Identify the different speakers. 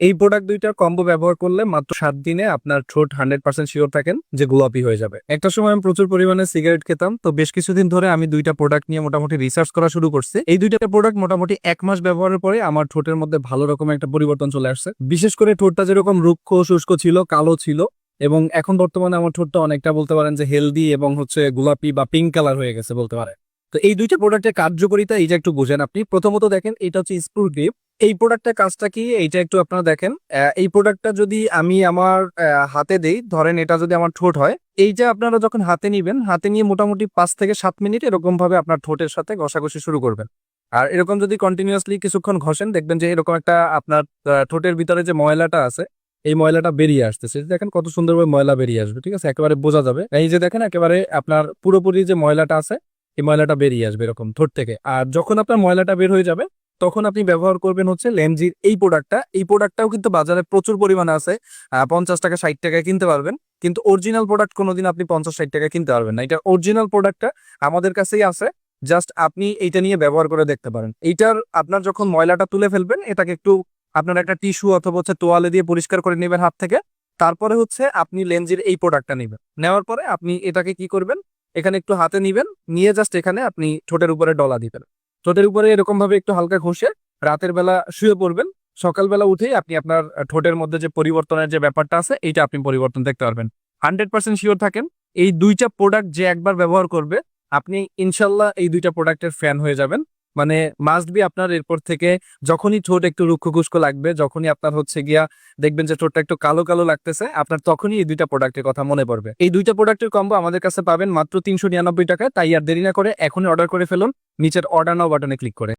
Speaker 1: এই প্রোডাক্ট দুইটার কম্বো ব্যবহার করলে মাত্র সাত দিনে আপনার ঠোঁট হান্ড্রেড পার্সেন্ট শিওর থাকেন যে গোলাপি হয়ে যাবে। একটা সময় আমি প্রচুর পরিমাণে সিগারেট খেতাম, তো বেশ কিছুদিন ধরে আমি দুইটা প্রোডাক্ট নিয়ে মোটামুটি রিসার্চ করা শুরু করছি। এই দুইটা প্রোডাক্ট মোটামুটি এক মাস ব্যবহারের পরে আমার ঠোঁটের মধ্যে ভালো রকম একটা পরিবর্তন চলে আসছে। বিশেষ করে ঠোঁটটা যেরকম রুক্ষ, শুষ্ক ছিল, কালো ছিল, এবং এখন বর্তমানে আমার ঠোঁটটা অনেকটা বলতে পারেন যে হেলদি এবং হচ্ছে গোলাপি বা পিঙ্ক কালার হয়ে গেছে বলতে পারে তো এই দুইটা প্রোডাক্টের কার্যকরিতা এই যে একটু বুঝেন আপনি। প্রথমত দেখেন, এটা হচ্ছে স্ক্রু গ্রিপ। এই প্রোডাক্টের কাজটা কি? এইটা একটু আপনারা দেখেন। এই প্রোডাক্টটা যদি আমি আমার হাতে দেই, ধরেন এটা যদি আমার ঠোঁট হয়, এইটা আপনারা যখন হাতে নিবেন, হাতে নিয়ে মোটামুটি পাঁচ থেকে সাত মিনিট এরকম ভাবে আপনার ঠোঁটের সাথে ঘষাঘষি শুরু করবেন। আর এরকম যদি কন্টিনিউয়াসলি কিছুক্ষণ ঘষেন, দেখবেন যে এরকম একটা আপনার ঠোঁটের ভিতরে যে ময়লাটা আছে, এই ময়লাটা বেরিয়ে আসতেছে। দেখেন কত সুন্দরভাবে ময়লা বেরিয়ে আসবে, ঠিক আছে? একেবারে বোঝা যাবে। এই যে দেখেন, একেবারে আপনার পুরোপুরি যে ময়লাটা আছে এই ময়লাটা বেরিয়ে আসবে এরকম ঠোঁট থেকে। আর যখন আপনার ময়লাটা বের হয়ে যাবে, তখন আপনি ব্যবহার করবেন হচ্ছে লেমজির এই প্রোডাক্টটা এই প্রোডাক্টটাও কিন্তু বাজারে প্রচুর পরিমাণে আছে। পঞ্চাশ টাকা, ষাট টাকায় কিনতে পারবেন। কিন্তু অরিজিনাল প্রোডাক্ট কোনোদিন আপনি পঞ্চাশ, ষাট টাকায় কিনতে পারবেন না। এটা অরিজিনাল প্রোডাক্টটা আমাদের কাছেই আছে। জাস্ট আপনি এইটা নিয়ে ব্যবহার করে দেখতে পারেন। এইটার আপনার যখন ময়লাটা তুলে ফেলবেন, এটাকে একটু আপনার একটা টিস্যু অথবা হচ্ছে তোয়ালে দিয়ে পরিষ্কার করে নেবেন হাত থেকে। তারপরে হচ্ছে আপনি লেন্সের এই প্রোডাক্টটা নেবেন। নেওয়ার পরে আপনি এটাকে কি করবেন? এখানে একটু হাতে নিবেন, নিয়ে জাস্ট এখানে আপনি ঠোঁটের উপরে ডলা দিবেন। ঠোঁটের উপরে এরকম ভাবে একটু হালকা ঘষে রাতের বেলা শুয়ে পড়বেন। সকালবেলা উঠেই আপনি আপনার ঠোঁটের মধ্যে যে পরিবর্তনের যে ব্যাপারটা আছে, এইটা আপনি পরিবর্তন দেখতে পারবেন। হান্ড্রেড পার্সেন্ট শিওর থাকেন, এই দুইটা প্রোডাক্ট যে একবার ব্যবহার করবে, আপনি ইনশাল্লাহ এই দুইটা প্রোডাক্টের ফ্যান হয়ে যাবেন। মানে মাস্ট বি আপনার এরপর থেকে যখনই ঠোঁট একটু রুক্ষ খুস্কো লাগবে, যখনই আপনার হচ্ছে গিয়া দেখবেন যে ঠোঁটটা একটু কালো কালো লাগতেছে, আপনার তখনই এই দুইটা প্রোডাক্টের কথা মনে পড়বে। এই দুইটা প্রোডাক্টের কম্বো আমাদের কাছে পাবেন মাত্র তিনশো নিরানব্বই তাই আর দেরি না করে এখনই অর্ডার করে ফেলুন, নিচের অর্ডার নাও বাটনে ক্লিক করে।